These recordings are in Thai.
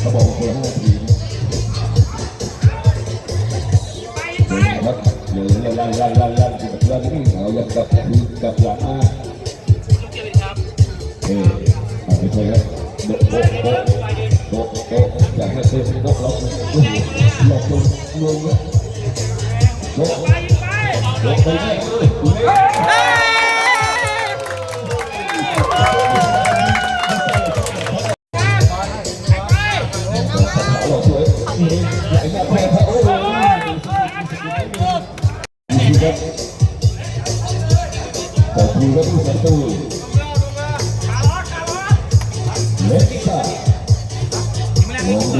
เขาบอกว่าคนละห้านาทีไปครับเดี๋ยวลันลันลันลันกับลันนี่เอาอย่างกับคืกับหลังมาลูกเกียรติครับเออเอาไปเลยครับโต๊ะโต๊ะโต๊ะโต๊ะโต๊ะอยากให้เซฟโต๊ะล็อกล็อกลงลงเลยโต๊ะไปไปโต๊ะไปเลยเลย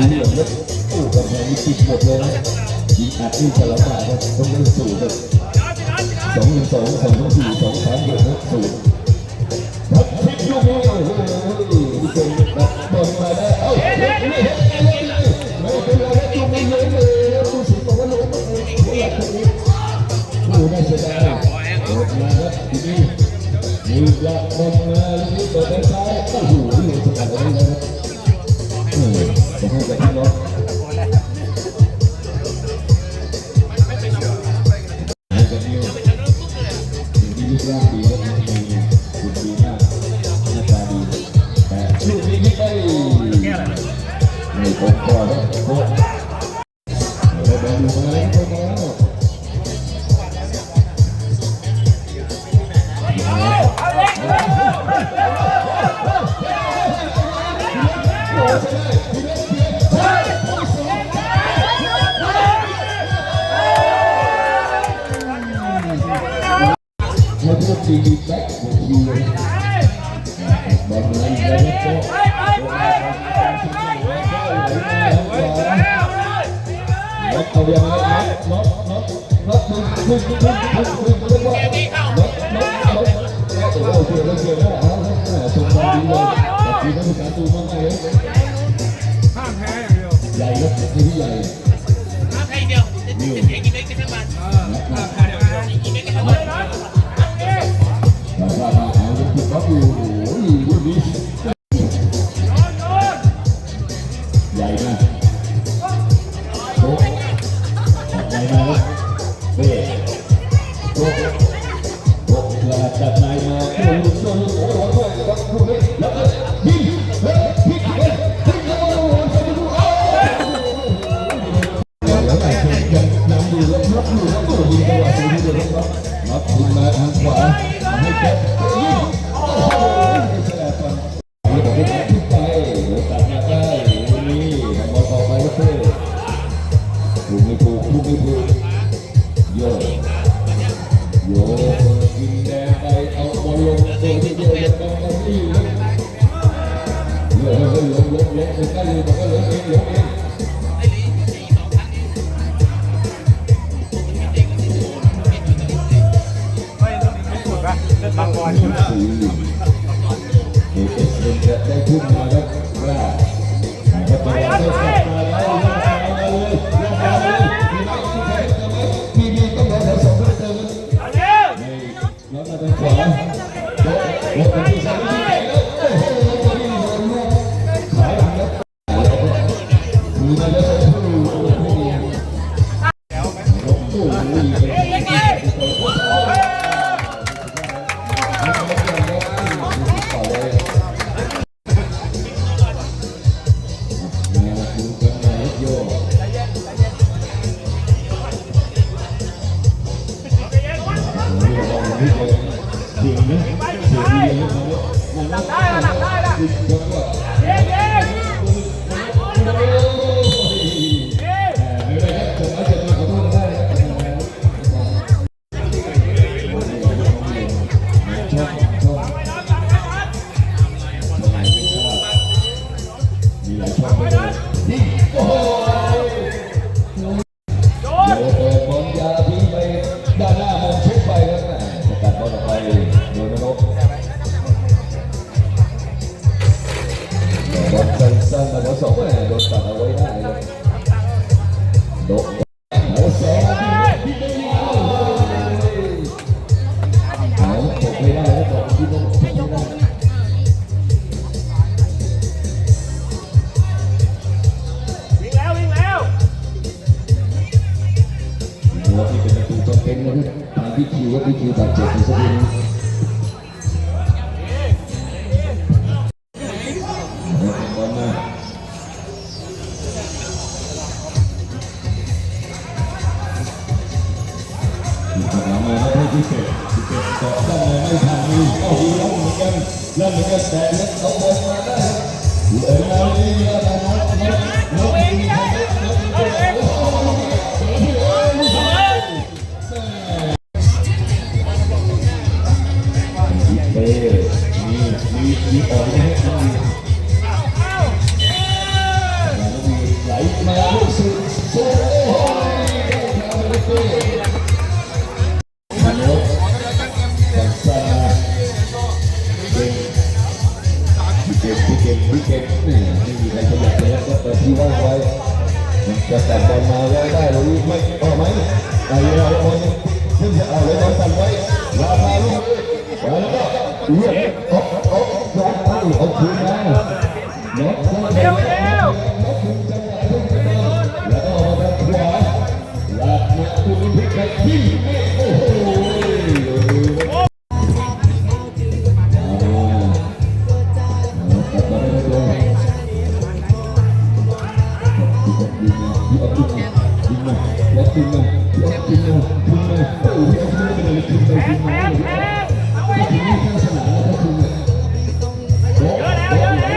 ามองดูองเล็กโอ้กำแพงมีติดหมดเลยนะยิงอัดนี่ฉลาดครับต้องเล่นสูงครับสองหนึ่งสองสองสองสี่สองสามเจ็ดหกศูนย์ทับทิพย์ลูกนี้โอ้โหดีเจตัดบอลมาได้เอ้าเล็กนี่เล็กนี่ไม่เป็นไรครับจุ่มไม่เยเลยรู้สึกว่าล้มเองหัวหลักตรงนี้โอ้น่าเสียดายเปิดมาครับทีนี้มียาบอลมาลูกนี้เปิดไปซ้ายโอ้โหนี่สกัดเอาไว้เลยครับ เออจะให้กับพี่น้องให้กันิวมีรูปร่างดีและมีหุ่นดีมากหน้าตาดีแต่ลูกนี้ไม่ได้ในองค์กรนะโค้ ให้พวกดีดีแบ็คของคิวเลยบ เล่นบางบอลอยู่นะสี่เด็กเป็นจะได้ขึ้นมาครับว่าก็จะได้กลับมาแล้วลงมาเลยลงมาเลยมีไหมมีใครเติมไหมมีมีต้องรอแถวสองเพื่อเติมเอาเร็วแล้วมาทางขวา กันหน่อยโยเสียงนะเสียงดีเลยมันได้ระดับได้ละ หัวสองแม่ต้องเอกไม่ได้แล้วตกโดดวิ่งแล้ววิ่งแล้วหัวที่เป็นตูจำเป็นนะครับตากิวว่าพี่คิวบาดเจ็บในสักที Let me just stand it, don't เขาคืนมาล็อกคู่เร็วเร็วล็อกคู่จังหวะทุ่มเดินแล้วก็มาแบบขวาหลับมาคุณพลิกไปที่โอ้โหคุณมาคุณมาคุณมาโอ้ยคุณมาคุณมาคุณมาคุณมาคุณมาคุณมา Hey!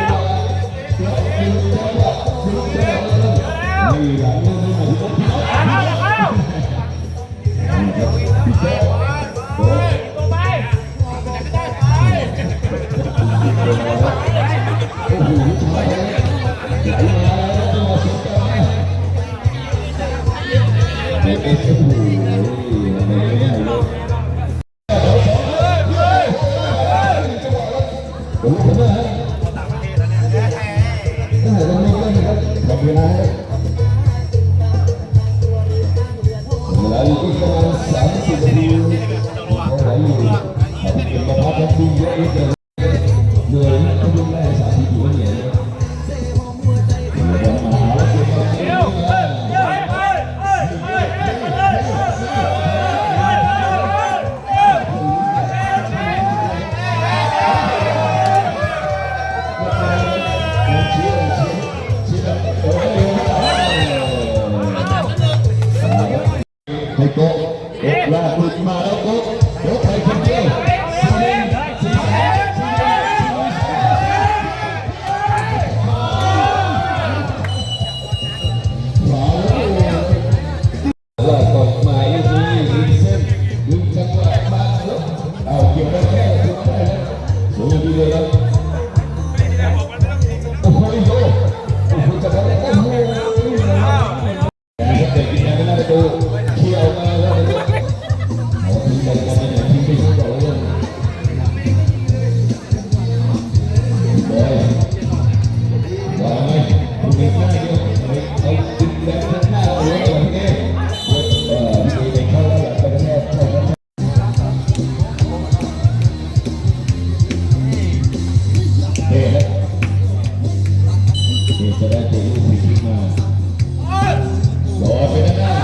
Lopes,